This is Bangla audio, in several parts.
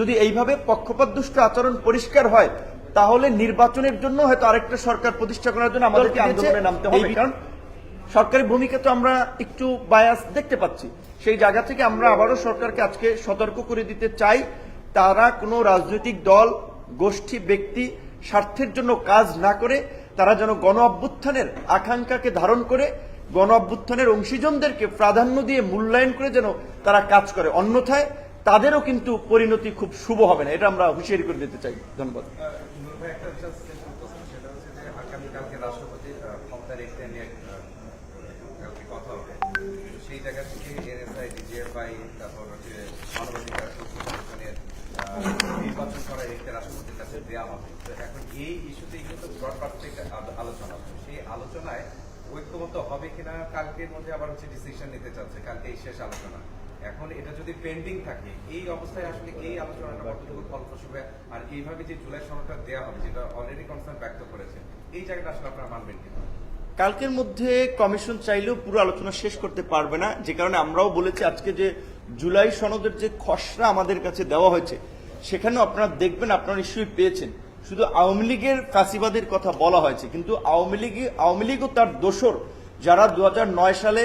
যদি এইভাবে পক্ষপাতদুষ্ট আচরণ পরিষ্কার হয় তাহলে নির্বাচনের জন্য হয়তো আরেকটা সরকার প্রতিষ্ঠা করার জন্য আমাদেরকে আন্দোলনে নামতে হবে। কারণ সরকারি ভূমিকা তো আমরা একটু বায়াস দেখতে পাচ্ছি। সেই জায়গা থেকে আমরা আবারও সরকারকে আজকে সতর্ক করে দিতে চাই। তারা কোনো রাজনৈতিক দল গোষ্ঠী ব্যক্তি স্বার্থের জন্য কাজ না করে তারা যেন গণ অভ্যুত্থানের আকাঙ্ক্ষাকে ধারণ করে গণ অভ্যুত্থানের অংশীজনদেরকে প্রাধান্য দিয়ে মূল্যায়ন করে যেন তারা কাজ করে। অন্যথায় তাদেরও কিন্তু পরিণতি খুব শুভ হবে না, এটা আমরা হুঁশিয়ারি করে দিতে চাই। ধন্যবাদ। হচ্ছে নির্বাচন করা এই কিন্তু আলোচনা সেই আলোচনায় ঐক্যমত হবে কিনা, কালকের মধ্যে আবার হচ্ছে ডিসিশন নিতে চাচ্ছে কালকে এই শেষ আলোচনা। এখন এটা যদি পেন্ডিং থাকে, এই অবস্থায় আসলে এই আলোচনাটা কতটুকু ফলপ্রসূ হবে আর এইভাবে যে জুলাই সনদটা দেওয়া হবে, যেটা অলরেডি কনসার্ন ব্যক্ত করেছে এই জায়গাটা আসলে আপনারা মানবেন কিনা? কালকের মধ্যে কমিশন চাইলেও পুরো আলোচনা শেষ করতে পারবে না, যে কারণে আমরাও বলেছি আজকে যে জুলাই সনদের যে খসড়া আমাদের কাছে দেওয়া হয়েছে, সেখানেও আপনারা দেখবেন, আপনারা নিশ্চয়ই পেয়েছেন। শুধু আওয়ামী লীগের ফাঁসিবাদের কথা বলা হয়েছে, কিন্তু আওয়ামী লীগে, আওয়ামী লীগও তার দোসর যারা দু হাজার নয় সালে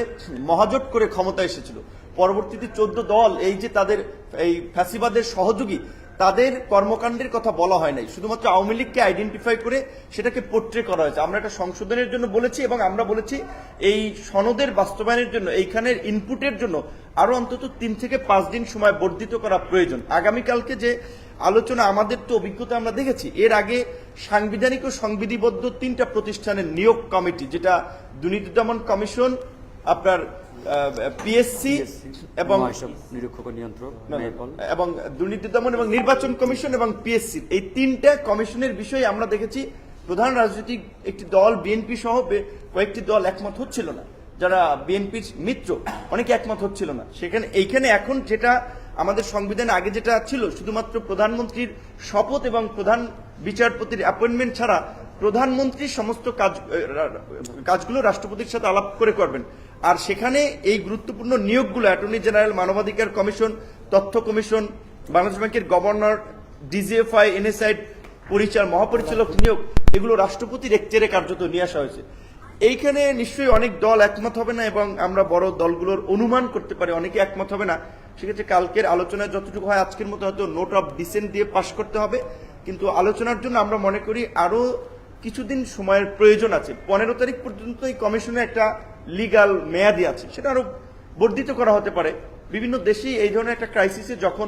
মহাজোট করে ক্ষমতা এসেছিল পরবর্তীতে চোদ্দ দল, এই যে তাদের, এই ফ্যাসিবাদের সহযোগী, তাদের কর্মকাণ্ডের কথা বলা হয় নাই। শুধুমাত্র আওয়ামী লীগকে আইডেন্টিফাই করে সেটাকে পোট্রে করা হয়েছে। আমরা একটা সংশোধনের জন্য বলেছি এবং আমরা বলেছি এই সনদের বাস্তবায়নের জন্য, এইখানের ইনপুটের জন্য আরও অন্তত তিন থেকে পাঁচ দিন সময় বর্ধিত করা প্রয়োজন। আগামীকালকে যে আলোচনা, আমাদের তো অভিজ্ঞতা আমরা দেখেছি, এর আগে সাংবিধানিক ও সংবিধিবদ্ধ তিনটা প্রতিষ্ঠানের নিয়োগ কমিটি, যেটা দুর্নীতি দমন কমিশন, আপনার পিএসসি এবং নিরীক্ষক নিয়ন্ত্রক এবং দুর্নীতি দমন এবং নির্বাচন কমিশন এবং পিএসসি এই তিনটা কমিশনের বিষয়ে আমরা দেখেছি প্রধান রাজনৈতিক একটি দল বিএনপি সহ কয়েকটি দল একমত হচ্ছিল না। যারা বিএনপির মিত্র অনেকে একমত হচ্ছিল না। সেখানে এইখানে এখন যেটা আমাদের সংবিধানে আগে যেটা ছিল শুধুমাত্র প্রধানমন্ত্রীর শপথ এবং প্রধান বিচারপতির অ্যাপয়েন্টমেন্ট ছাড়া প্রধানমন্ত্রী সমস্ত কাজ কাজগুলো রাষ্ট্রপতির সাথে আলাপ করে করবেন। আর সেখানে এই গুরুত্বপূর্ণ নিয়োগগুলো অ্যাটর্নি জেনারেল, মানবাধিকার কমিশন, তথ্য কমিশন, বাংলাদেশ ব্যাংকের গভর্নর, ডিজিএফআই, এনএসআই পরিচার মহাপরিচালক নিয়োগ, এগুলো রাষ্ট্রপতির একচেরে কার্যত নিয়ে আসা হয়েছে। এইখানে নিশ্চয়ই অনেক দল একমত হবে না এবং আমরা বড় দলগুলোর অনুমান করতে পারি, অনেকে একমত হবে না। সেক্ষেত্রে কালকের আলোচনায় যতটুকু হয়, আজকের মতো হয়তো নোট অফ ডিসেন্ট দিয়ে পাশ করতে হবে। কিন্তু আলোচনার জন্য আমরা মনে করি আরও কিছুদিন সময়ের প্রয়োজন আছে। পনেরো তারিখ পর্যন্ত এই কমিশনে একটা লিগাল মেয়াদি আছে। সেটা আরও বর্ধিত করা হতে পারে। বিভিন্ন দেশেই এই ধরনের একটা ক্রাইসিসে যখন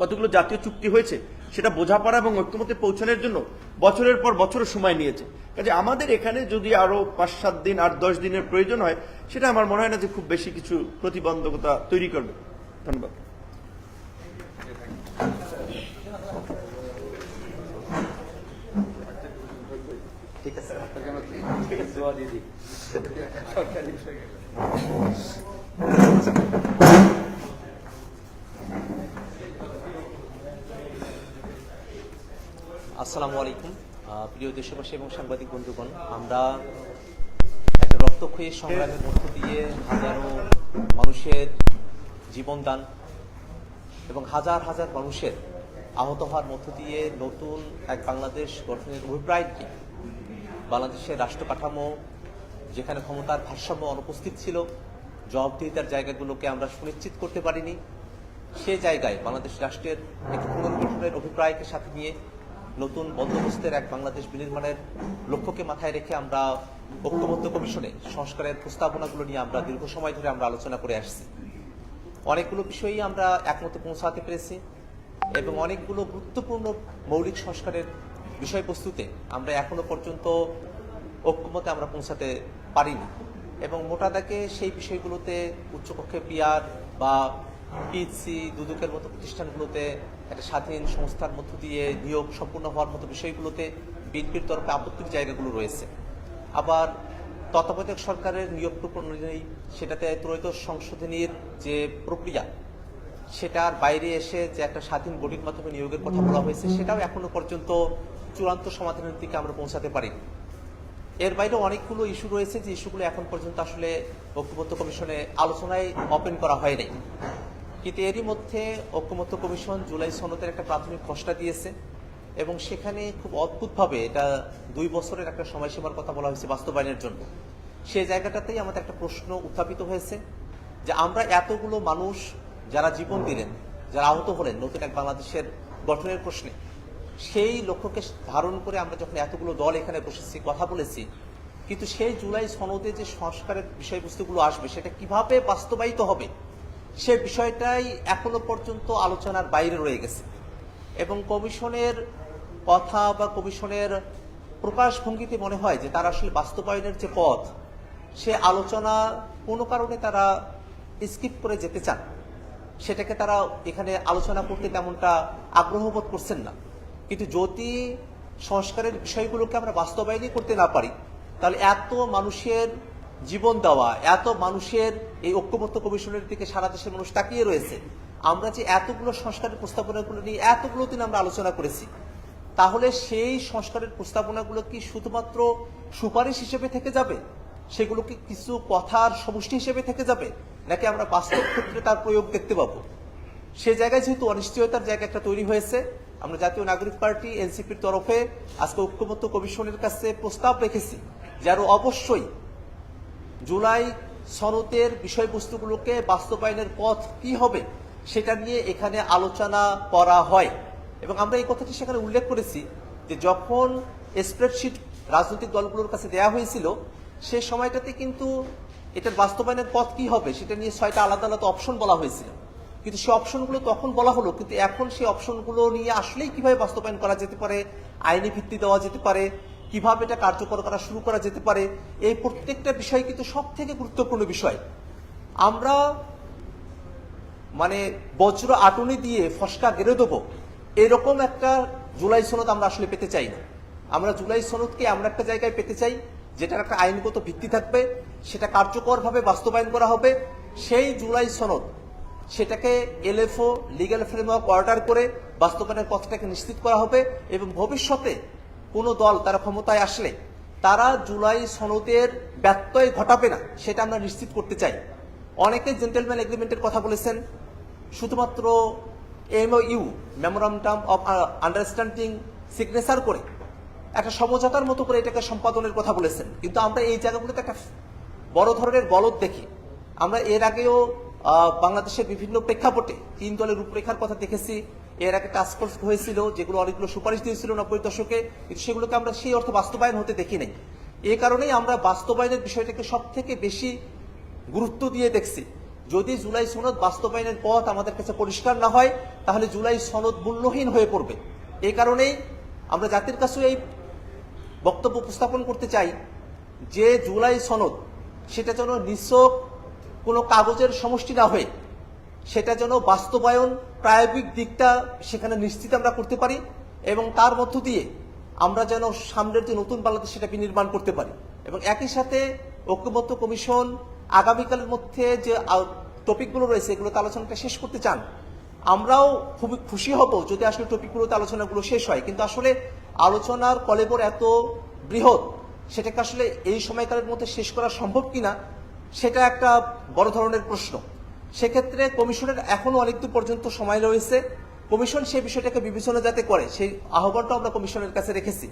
কতগুলো জাতীয় চুক্তি হয়েছে, সেটা বোঝাপড়া এবং ঐক্যমতে পৌঁছানোর জন্য বছরের পর বছর সময় নিয়েছে। কাজে আমাদের এখানে যদি আরও পাঁচ, সাত দিন আর দশ দিনের প্রয়োজন হয়, সেটা আমার মনে হয় না যে খুব বেশি কিছু প্রতিবন্ধকতা তৈরি করবে। ধন্যবাদ ঠিক আছে আপনাকে আমরা দিয়ে দিই। আসসালামু আলাইকুম। প্রিয় দেশবাসী এবং সাংবাদিক বন্ধুগণ, আমরা একটা রক্তক্ষয়ী সংগ্রামের মধ্য দিয়ে হাজারো মানুষের জীবনদান এবং হাজার হাজার মানুষের আহত হওয়ার মধ্য দিয়ে নতুন এক বাংলাদেশ গঠনের অভিপ্রায় বাংলাদেশের রাষ্ট্র কাঠামো, যেখানে ক্ষমতার ভারসাম্য অনুপস্থিত ছিল, জবাবদিহিতার জায়গাগুলোকে আমরা সুনিশ্চিত করতে পারিনি। সে জায়গায় বাংলাদেশ রাষ্ট্রের একটি পুনর্গঠনের অভিপ্রায়কে সাথে নিয়ে নতুন বন্দোবস্তের এক বাংলাদেশ বিনির্মাণের লক্ষ্যকে মাথায় রেখে আমরা ঐক্যবদ্ধ কমিশনে সংস্কারের প্রস্তাবনাগুলো নিয়ে আমরা দীর্ঘ সময় ধরে আমরা আলোচনা করে আসছি। অনেকগুলো বিষয়ই আমরা একমতে পৌঁছাতে পেরেছি এবং অনেকগুলো গুরুত্বপূর্ণ মৌলিক সংস্কারের বিষয়বস্তুতে আমরা এখনও পর্যন্ত ঐক্যমতে আমরা পৌঁছাতে পারিনি। এবং মোটা দাগে সেই বিষয়গুলোতে উচ্চকক্ষে পিআর বা পিএইচসি দুদকের মতো প্রতিষ্ঠানগুলোতে একটা স্বাধীন সংস্থার মধ্য দিয়ে নিয়োগ সম্পূর্ণ হওয়ার মতো বিষয়গুলোতে বিএনপির তরফে আপত্তির জায়গাগুলো রয়েছে। আবার তত্ত্বাবধায়ক সরকারের নিয়োগ প্রক্রিয়া অনুযায়ী সেটাতে ত্রয়োদশ সংশোধনীর যে প্রক্রিয়া সেটার বাইরে এসে যে একটা স্বাধীন বডির মাধ্যমে নিয়োগের কথা বলা হয়েছে, সেটাও এখনও পর্যন্ত চূড়ান্ত সমাধানের দিকে আমরা পৌঁছাতে পারিনি। এর বাইরে অনেকগুলো ইস্যু রয়েছে, যে ইস্যুগুলো এখন পর্যন্ত আসলে ঐক্যবদ্ধ কমিশনে আলোচনায় ওপেন করা হয়নি কিন্তু এরই মধ্যে ঐক্যমত্য কমিশন জুলাই সনদের একটা প্রাথমিক খসড়া দিয়েছে এবং সেখানে খুব অদ্ভুতভাবে এটা দুই বছরের একটা সময়সীমার কথা বলা হয়েছে বাস্তবায়নের জন্য। সেই জায়গাটাতেই আমাদের একটা প্রশ্ন উত্থাপিত হয়েছে যে আমরা এতগুলো মানুষ যারা জীবন দিলেন, যারা আহত হলেন, নতুন এক বাংলাদেশের গঠনের প্রশ্নে, সেই লক্ষ্যকে ধারণ করে আমরা যখন এতগুলো দল এখানে বসেছি, কথা বলেছি, কিন্তু সেই জুলাই সনদে যে সংস্কারের বিষয়বস্তুগুলো আসবে, সেটা কীভাবে বাস্তবায়িত হবে, সে বিষয়টাই এখনও পর্যন্ত আলোচনার বাইরে রয়ে গেছে। এবং কমিশনের কথা বা কমিশনের প্রকাশভঙ্গিতে মনে হয় যে তারা আসলে বাস্তবায়নের যে পথ, সে আলোচনা কোনো কারণে তারা স্কিপ করে যেতে চান। সেটাকে তারা এখানে আলোচনা করতে তেমনটা আগ্রহ বোধ করছেন না। কিন্তু যদি সংস্কারের বিষয়গুলোকে আমরা বাস্তবায়নই করতে না পারি, তাহলে এত মানুষের জীবন দেওয়া, এত মানুষের এই ঐক্যবদ্ধ কমিশনের দিকে সারা দেশের মানুষ তাকিয়ে রয়েছে, আমরা যে এতগুলো সংস্কারের প্রস্তাবনাগুলো নিয়ে এতগুলো দিন আমরা আলোচনা করেছি, তাহলে সেই সংস্কারের প্রস্তাবনাগুলো কি শুধুমাত্র সুপারিশ হিসেবে থেকে যাবে? সেগুলো কি কিছু কথার সমষ্টি হিসেবে থেকে যাবে? নাকি আমরা বাস্তব ক্ষেত্রে তার প্রয়োগ দেখতে পাবো? সে জায়গায় যেহেতু অনিশ্চয়তার জায়গা একটা তৈরি হয়েছে, আমরা জাতীয় নাগরিক পার্টি, এনসিপির তরফে আজকে ঐক্যমত্য কমিশনের কাছে প্রস্তাব রেখেছি যে আরও অবশ্যই জুলাই সনদের বিষয়বস্তুগুলোকে বাস্তবায়নের পথ কি হবে সেটা নিয়ে এখানে আলোচনা করা হয়। এবং আমরা এই কথাটি সেখানে উল্লেখ করেছি যে যখন স্প্রেডশিট রাজনৈতিক দলগুলোর কাছে দেয়া হয়েছিল সে সময়টাতে কিন্তু এটার বাস্তবায়নের পথ কি হবে, সেটা নিয়ে ছয়টা আলাদা আলাদা অপশন বলা হয়েছিল। কিন্তু সেই অপশনগুলো তখন বলা হলো, কিন্তু এখন সেই অপশনগুলো নিয়ে আসলেই কীভাবে বাস্তবায়ন করা যেতে পারে, আইনি ভিত্তি দেওয়া যেতে পারে, কীভাবে এটা কার্যকর করা শুরু করা যেতে পারে, এই প্রত্যেকটা বিষয় কিন্তু সব থেকে গুরুত্বপূর্ণ বিষয়। আমরা মানে বজ্র আটুনি দিয়ে ফসকা গেড়ে দেবো, এরকম একটা জুলাই সনদ আমরা আসলে পেতে চাই না। আমরা জুলাই সনদকে আমরা একটা জায়গায় পেতে চাই যেটার একটা আইনগত ভিত্তি থাকবে, সেটা কার্যকরভাবে বাস্তবায়ন করা হবে। সেই জুলাই সনদ, সেটাকে এলএফও, লিগ্যাল ফ্রেমওয়ার্ক অর্ডার করে বাস্তবায়নের পথটাকে নিশ্চিত করা হবে এবং ভবিষ্যতে কোনো দল তারা ক্ষমতায় আসলে তারা জুলাই সনদের ব্যত্যয় ঘটাবে না, সেটা আমরা নিশ্চিত করতে চাই। অনেকে জেন্টেলম্যান এগ্রিমেন্টের কথা বলেছেন, শুধুমাত্র MOU memorandum of understanding signature করে একটা সমঝোতার মতো করে এটাকে সম্পাদনের কথা বলেছেন। কিন্তু আমরা এই জায়গাগুলোতে একটা বড় ধরনের বলদ দেখি। আমরা এর আগেও বাংলাদেশের বিভিন্ন প্রেক্ষাপটে তিন দলের রূপরেখার কথা দেখেছি। এর আগে টাস্ক ফোর্স হয়েছিল, যেগুলো অনেকগুলো সুপারিশ দিয়েছিল নব্বই দশকে, কিন্তু সেগুলোকে আমরা সেই অর্থ বাস্তবায়ন হতে দেখি নাই। এই কারণেই আমরা বাস্তবায়নের বিষয়টাকে সব থেকে বেশি গুরুত্ব দিয়ে দেখছি। যদি জুলাই সনদ বাস্তবায়নের পথ আমাদের কাছে পরিষ্কার না হয়, তাহলে জুলাই সনদ মূল্যহীন হয়ে পড়বে। এই কারণেই আমরা জাতির কাছে এই বক্তব্য উপস্থাপন করতে চাই যে জুলাই সনদ, সেটা যেন নিছক কোনো কাগজের সমষ্টি না হয়ে, সেটা যেন বাস্তবায়ন প্রায়োগিক দিকটা সেখানে নিশ্চিত আমরা করতে পারি এবং তার মধ্য দিয়ে আমরা যেন সামনের যে নতুন বাংলাদেশ সেটা বিনির্মাণ করতে পারি। এবং একই সাথে ঐক্যবদ্ধ কমিশন আগামীকালের মধ্যে যে টপিকগুলো রয়েছে, এগুলোতে আলোচনাটা শেষ করতে চান আমরাও খুবই খুশি হব যদি আসলে টপিকগুলোতে আলোচনাগুলো শেষ হয়। কিন্তু আসলে আলোচনার কলেবর এত বৃহৎ, সেটাকে আসলে এই সময়কালের মধ্যে শেষ করা সম্ভব কিনা, সেটা একটা বড় ধরনের প্রশ্ন। সেক্ষেত্রে কমিশনের এখনও অনেক দূর পর্যন্ত সময় রয়েছে। কমিশন সেই বিষয়টাকে বিবেচনা যাতে করে, সেই আহ্বানটা আমরা কমিশনের কাছে রেখেছি।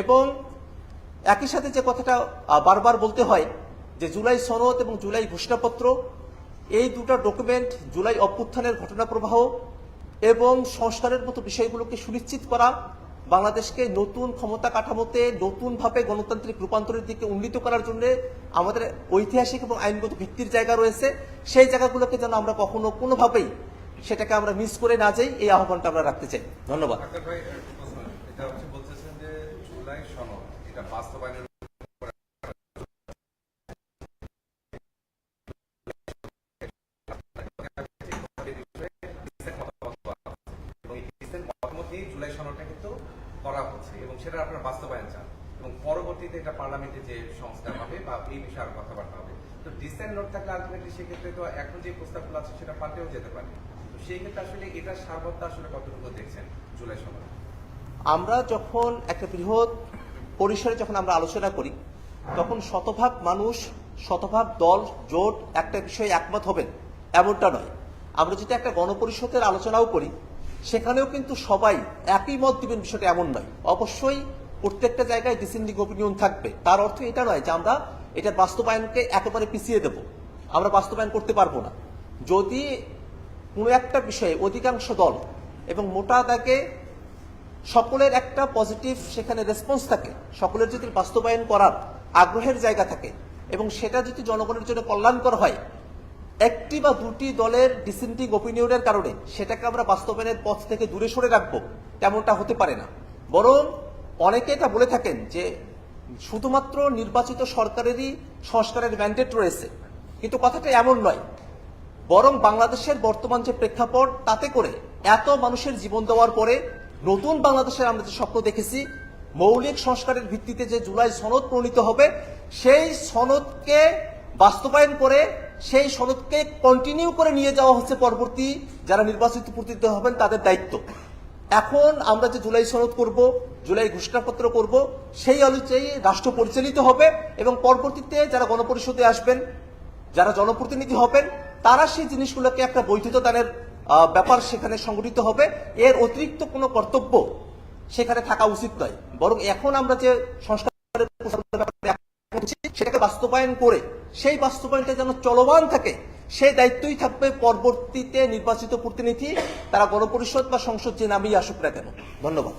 এবং একই সাথে যে কথাটা বারবার বলতে হয় যে জুলাই সনদ এবং জুলাই ঘোষণাপত্র এই দুটো ডকুমেন্ট জুলাই অভ্যুত্থানের ঘটনা প্রবাহ এবং সংস্কারের মতো বিষয়গুলোকে সুনিশ্চিত করা, বাংলাদেশকে নতুন ক্ষমতা কাঠামোতে নতুনভাবে গণতান্ত্রিক রূপান্তরের দিকে উন্নীত করার জন্য আমাদের ঐতিহাসিক এবং আইনগত ভিত্তির জায়গা রয়েছে। সেই জায়গাগুলোকে যেন আমরা কখনো কোনোভাবেই সেটাকে আমরা মিস করে না যাই, এই আহ্বানটা আমরা রাখতে চাই। ধন্যবাদ ডাক্তার ভাই একটা প্রশ্ন এটা হচ্ছে বলতেছেন যে জুলাই সনদ এটা বাস্তবায়নের এবং এই recent জুলাই সনদটা কিন্তু করা হচ্ছে এবং সেটা আপনারা বাস্তবায়ন চান এবং পরবর্তীতে এটা পার্লামেন্টে যে সংস্কার হবে বা এই বিষয়ে আরও কথাবার্তা হবে। তো ডিসেন্ট নোট থাকলে আলটিমেটলি সেক্ষেত্রে তো এখন যে প্রস্তাবগুলো আছে সেটা পাল্টেও যেতে পারে। তো সেই ক্ষেত্রে আসলে এটার সার্বত্তা আসলে কতটুকু দেখছেন জুলাই সনদ? আমরা যখন একটা বৃহৎ পরিসরে যখন আমরা আলোচনা করি, তখন শতভাগ মানুষ, শতভাগ দল, জোট একটা বিষয়ে একমত হবেন, এমনটা নয়। আমরা যদি একটা গণপরিষদের আলোচনাও করি সেখানেও কিন্তু সবাই একই মত দিবেন বিষয়টা এমন নয়। অবশ্যই প্রত্যেকটা জায়গায় ডিসেন্ডিং ওপিনিয়ন থাকবে। তার অর্থ এটা নয় যে আমরা এটার বাস্তবায়নকে একেবারে পিছিয়ে দেব। আমরা বাস্তবায়ন করতে পারব না। যদি কোনো একটা বিষয়ে অধিকাংশ দল এবং মোটা দাগে সকলের একটা পজিটিভ সেখানে রেসপন্স থাকে, সকলের যদি বাস্তবায়ন করার আগ্রহের জায়গা থাকে এবং সেটা যদি জনগণের জন্য কল্যাণকর হয় একটি বা দুটি দলের ডিসেন্টিং ওপিনিয়নের কারণে সেটাকে আমরা বাস্তবায়নের পথ থেকে দূরে সরে রাখব, তেমনটা হতে পারে না। বরং অনেকে এটা বলে থাকেন যে শুধুমাত্র নির্বাচিত সরকারেরই সংস্কারের ম্যান্ডেট রয়েছে, কিন্তু কথাটা এমন নয়। বরং বাংলাদেশের বর্তমান যে প্রেক্ষাপট, তাতে করে এত মানুষের জীবন দেওয়ার পরে নতুন বাংলাদেশের আমরা যে স্বপ্ন দেখেছি, মৌলিক সংস্কারের ভিত্তিতে যে জুলাই সনদ প্রণীত হবে, সেই সনদকে বাস্তবায়ন করে সেই সনদকে কন্টিনিউ করে নিয়ে যাওয়া হচ্ছে পরবর্তী যারা নির্বাচিত প্রতিনিধি হবেন তাদের দায়িত্ব। এখন আমরা যে জুলাই সনদ করব জুলাই ঘোষণাপত্র করব সেই অনুযায়ী রাষ্ট্র পরিচালিত হবে এবং পরবর্তীতে যারা গণপরিষদে আসবেন যারা জনপ্রতিনিধি হবেন তারা সেই জিনিসগুলোকে একটা বৈধতা দানের ব্যাপার সেখানে সংগঠিত হবে। এর অতিরিক্ত কোনো কর্তব্য সেখানে থাকা উচিত নয়। বরং এখন আমরা যে হচ্ছি, সেটাকে বাস্তবায়ন করে সেই বাস্তবায়নটা যেন চলমান থাকে, সেই দায়িত্বই থাকবে পরবর্তীতে নির্বাচিত প্রতিনিধি, তারা গণপরিষদ বা সংসদ যে নামেই আসুক না কেন। ধন্যবাদ।